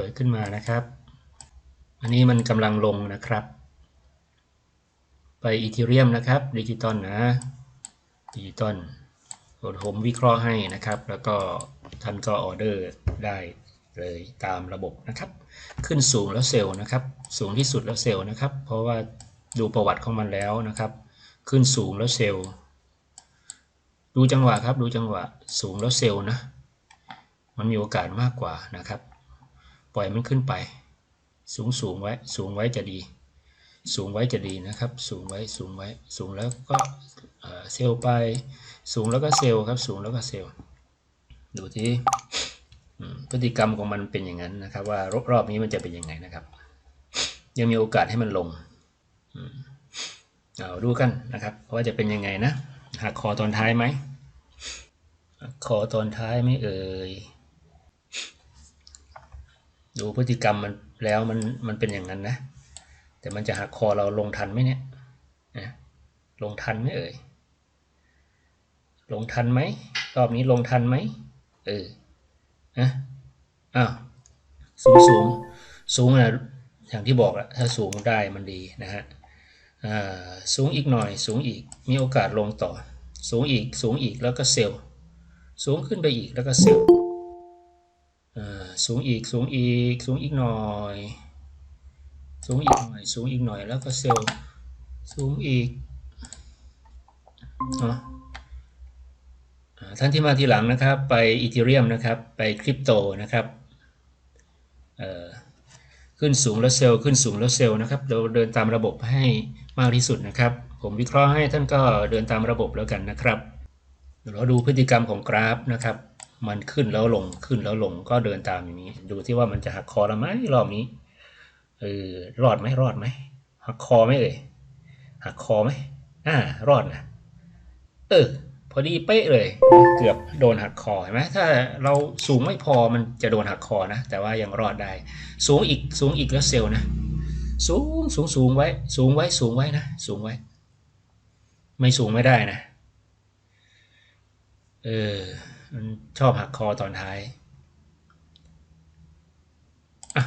เปิดขึ้นมานะครับ อันนี้มันกำลังลงนะครับ ไปอีเทเรียมนะครับดิจิตอลนะดิจิตอลผมวิเคราะห์ให้นะครับ แล้วก็ท่านก็ออเดอร์ได้เลยตามระบบนะครับ ขึ้นสูงแล้วเซลล์นะครับ สูงที่สุดแล้วเซลล์นะครับ เพราะว่าดูประวัติของมันแล้วนะครับ ขึ้นสูงแล้วเซลล์ ดูจังหวะครับ ดูจังหวะสูงแล้วเซลล์นะ มันมีโอกาสมากกว่านะครับ ปล่อยมันขึ้นไป สูงสูงไว้ สูงไว้จะดี สูงไว้จะดีนะครับ สูงไว้สูงไว้ สูงแล้วก็เซลล์ไป สูงแล้วก็เซลล์ครับ สูงแล้วก็เซลล์ดูที่พฤติกรรมของมันเป็นอย่างนั้นนะครับ ว่ารอบรอบนี้มันจะเป็นยังไงนะครับ ยังมีโอกาสให้มันลงเอาดูกันนะครับ ว่าจะเป็นยังไงนะหักคอตอนท้ายไหมคอตอนท้ายไม่เอ่ย ดูพฤติกรรมมันแล้วมันมันเป็นอย่างนั้นนะ แต่มันจะหักคอเราลงทันไหมเนี่ยนะลงทันไหมเอ่ยลงทันไหมรอบนี้ลงทันไหมเออนะอ้าวสูงสูงสูงนะอย่างที่บอกอะถ้าสูงได้มันดีนะฮะอ่าสูงอีกหน่อยสูงอีกมีโอกาสลงต่อ สูงอีกสูงอีกแล้วก็เซลล์สูงขึ้นไปอีกแล้วก็เซลล์ สูงอีกสูงอีกสูงอีกหน่อย สูงอีกหน่อยสูงอีกหน่อยแล้วก็เซลล์สูงอีกเนาะท่านที่มาทีหลังนะครับไปอีเทเรียมนะครับไปคริปโตนะครับขึ้นสูงแล้วเซลล์ขึ้นสูงแล้วเซลล์นะครับเราเดินตามระบบให้มากที่สุดนะครับ ผมวิเคราะห์ให้ท่านก็เดินตามระบบแล้วกันนะครับเดี๋ยวเราดูพฤติกรรมของกราฟนะครับ มันขึ้นแล้วลงขึ้นแล้วลงก็เดินตามอย่างนี้ ดูที่ว่ามันจะหักคอเราไหมรอบนี้เออรอดไหมรอดไหมหักคอไหมเอ่ยหักคอไหมอ่ารอดนะเออพอดีเป๊ะเลย เกือบโดนหักคอเห็นไหมถ้าเราสูงไม่พอมันจะโดนหักคอนะ แต่ว่ายังรอดได้ สูงอีกสูงอีกแล้วเซลล์นะ สูงสูงสูงไว้ สูงไว้สูงไว้นะ สูงไว้ ไม่สูงไม่ได้นะ เออ มันชอบหักคอตอนท้ายอ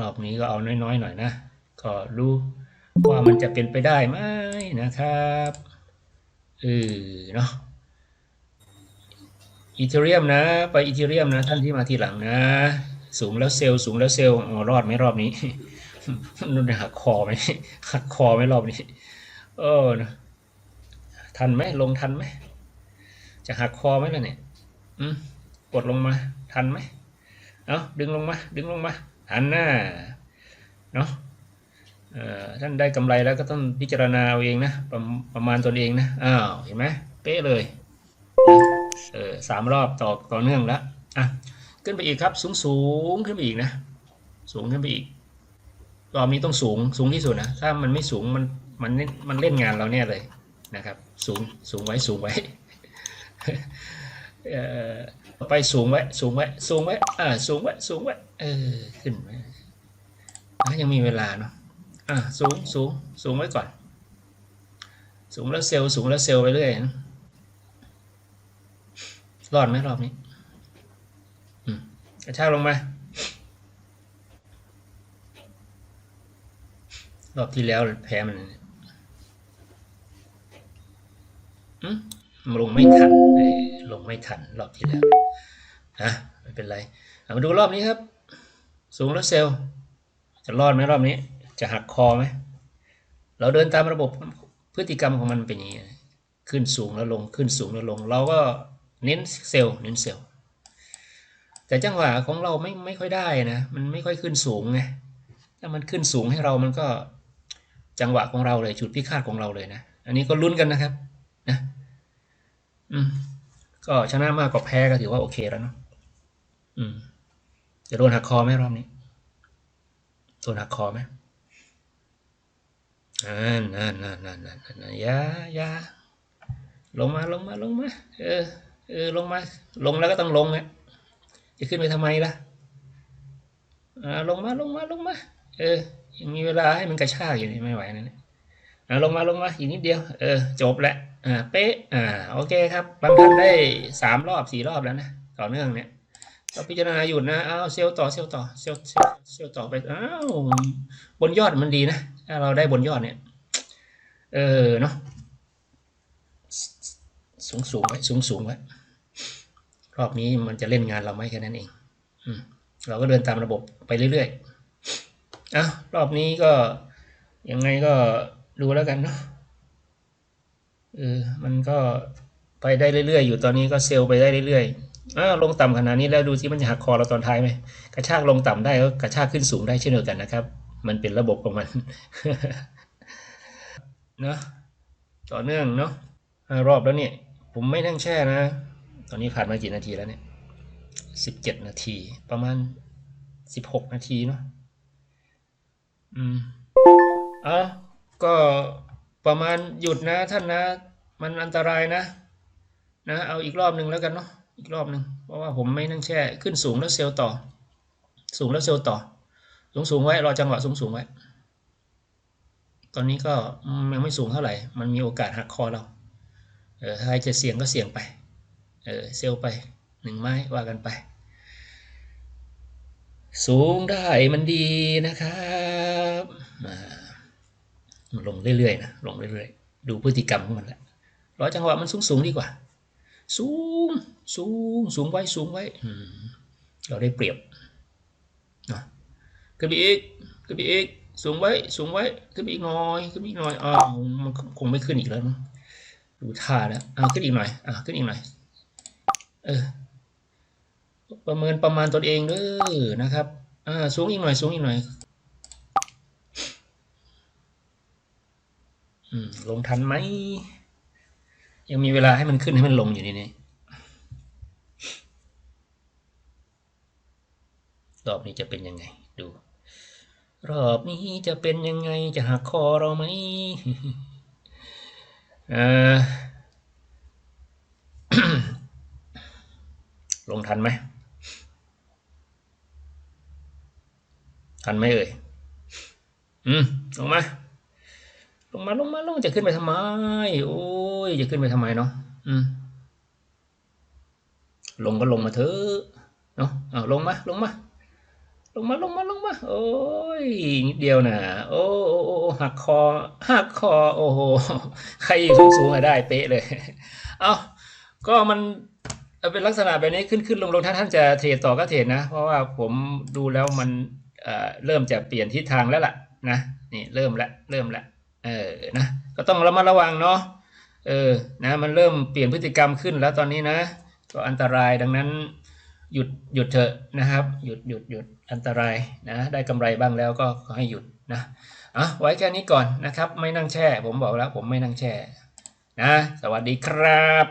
รอบนี้ก็เอาน้อยๆหน่อยนะ ก็รู้ว่ามันจะเป็นไปได้ไหมนะครับเออเนาะอีเทเรียมนะ ไปอีเทเรียมนะ ท่านที่มาทีหลังนะ สูงแล้วเซลล์สูงแล้วเซลล์อรอดไหมรอบนี้นุ่นหักคอไหมหักคอไหมรอบนี้ เออนะทันไหมลงทันไหม จะหักคอไหมล่ะเนี่ยอืมกดลงมาทันไหมเอาดึงลงมา ดึงลงมาทันหน้าเนาะเอ่อท่านได้กำไรแล้วก็ต้องพิจารณาเอาเองนะประประมาณตนเองนะอ้าวเห็นไหมเป๊ะเลยเออสามรอบต่อต่อเนื่องแล้วอะขึ้นไปอีกครับสูงสูงขึ้นไปอีกนะสูงขึ้นไปอีกรอบนี้ต้องสูงสูงที่สุดนะถ้ามันไม่สูงมันมันมันเล่นงานเราเนี่ยเลยนะครับ สูงสูงไว้สูงไว้ ไปสูงไว้สูงไว้สูงไว้อ่าสูงไว้สูงไว้เออขึ้นไว้ยังมีเวลาเนาะอะสูงสูงสูงไว้ก่อน สูงแล้วเซลล์สูงแล้วเซลล์ไปเรื่อยนะรอดไหมรอบนี้อืมกระชากลงมารอบที่แล้วแพ้มันเนี่ยอืม ลงไม่ทันลงไม่ทันรอบที่แล้วนะไม่เป็นไรามาดูรอบนี้ครับ สูงแล้วเซลล์จะรอดไหมรอบนี้ จะหักคอไหมเราเดินตามระบบพฤติกรรมของมันเป็นอย่างนี้ขึ้นสูงแล้วลงขึ้นสูงแล้วลง เราก็เน้นเซลล์เน้นเซลล์แต่จังหวะของเราไม่ไม่ค่อยได้นะ มันไม่ค่อยขึ้นสูงไงถ้ามันขึ้นสูงให้เรามันก็จังหวะของเราเลยจุดพิฆาตของเราเลยนะ อันนี้ก็ลุ้นกันนะครับ อืม ก็ชนะมากกว่าแพ้ก็ถือว่าโอเคแล้วเนาะอืมจะโดนหักคอไหมรอบนี้โดนหักคอไหมนั่นนั่นนั่นนั่นนั่นยายาลงมาลงมาลงมาเออเออลงมา ลงแล้วก็ต้องลงอะจะขึ้นไปทำไมล่ะอ่าลงมาลงมาลงมา เออยังมีเวลาให้มันกระชากอยู่นี่ไม่ไหวนะเนี่ย อ่าลงมาลงมาอีกนิดเดียว เออ จบแล้วอ่าเป๊ะอ่าโอเคครับบางท่านได้สามรอบสี่รอบแล้วนะต่อเนื่องเนี่ยเราพิจารณาหยุดนะอ้าวเซลล์ต่อเซลล์ต่อเซลล์เซลเซลต่อไปอ้าวบนยอดมันดีนะถ้าเราได้บนยอดเนี่ยเออเนาะสูงสูงไว้สูงสูงไว้รอบนี้มันจะเล่นงานเราไหมแค่นั้นเองอืมเราก็เดินตามระบบไปเรื่อยๆอะรอบนี้ก็ยังไงก็ ดูแล้วกันเนาะเออมันก็ไปได้เรื่อยๆ อยู่ตอนนี้ก็เซลล์ไปได้เรื่อยๆอ้าวลงต่ำขนาดนี้แล้วดูสิมันจะหักคอเราตอนท้ายไหมกระชากลงต่ำได้ก็กระชากขึ้นสูงได้เช่นเดียวกันนะครับ มันเป็นระบบของมันเนาะต่อเนื่องเนาะรอบแล้วเนี่ย ผมไม่นั่งแช่นะ ตอนนี้ผ่านมากี่นาทีแล้วเนี่ยสิบเจ็ดนาที ประมาณสิบหกนาทีเนาะอืมอะ ก็ประมาณหยุดนะท่านนะ มันอันตรายนะ นะเอาอีกรอบหนึ่งแล้วกันเนาะอีกรอบหนึ่งเพราะว่าผมไม่นั่งแช่ขึ้นสูงแล้วเซลล์ต่อ สูงแล้วเซลล์ต่อ สูงสูงไว้รอจังหวะสูงสูงไว้ ตอนนี้ก็ยังไม่สูงเท่าไหร่ มันมีโอกาสหักคอเราเออถ้าใครจะเสี่ยงก็เสี่ยงไปเออเซลล์ไปหนึ่งไม้ว่ากันไป สูงได้มันดีนะครับอ่า มันลงเรื่อยๆนะลงเรื่อยๆ ดูพฤติกรรมของมันแหละรอจังหวะมันสูงสูงๆดีกว่า สูงสูงสูงไว้สูงไว้อืมเราได้เปรียบนะขึ้นไปอีกขึ้นไปอีกสูงไว้สูงไว้ขึ้นไปอีกหน่อยขึ้นไปอีกหน่อยอ้าวมันคงไม่ขึ้นอีกแล้วมั้งดูท่าแล้วอ่าวขึ้นอีกหน่อยอ่าวขึ้นอีกหน่อยเออประเมินประมาณตนเองเด้อนะครับอ่าสูงอีกหน่อยสูงอีกหน่อย อืม ลงทันไหม ยังมีเวลาให้มันขึ้นให้มันลงอยู่นี่นี่รอบนี้จะเป็นยังไง ดู รอบนี้จะเป็นยังไงจะหักคอเราไหมอ่าลงทันไหม ทันไหมเอ่ย อืม ลงมาล งมาลงมาลงจะขึ้นไปทำไม โอ้ยจะขึ้นไปทำไมเนาะอืมลงก็ลงมาเถอะเนาะเอาลงมาลงมาลงมาลงมาลงมา โอ้ยนิดเดียวนะโอ้โอ้โอ้หักคอหักคอ โอ้โหใครอยู่สูงๆได้เป๊ะเลย เอาก็มันเป็นลักษณะแบบนี้ขึ้นขึ้นลงลงถ้าท่านจะเทรดต่อก็เทรดนะ เพราะว่าผมดูแล้วมันเเริ่มจะเปลี่ยนทิศทางแล้วล่ะนะนี่เริ่มแล้วเริ่มแล้ว เออนะก็ต้องระมัดระวังเนาะเออนะมันเริ่มเปลี่ยนพฤติกรรมขึ้นแล้วตอนนี้นะก็อันตรายดังนั้นหยุดหยุดเถอะนะครับ หยุดหยุดหยุดอันตรายนะได้กำไรบ้างแล้วก็ขอให้หยุดนะอะไว้แค่นี้ก่อนนะครับ ไม่นั่งแช่ ผมบอกแล้วผมไม่นั่งแช่นะ สวัสดีครับ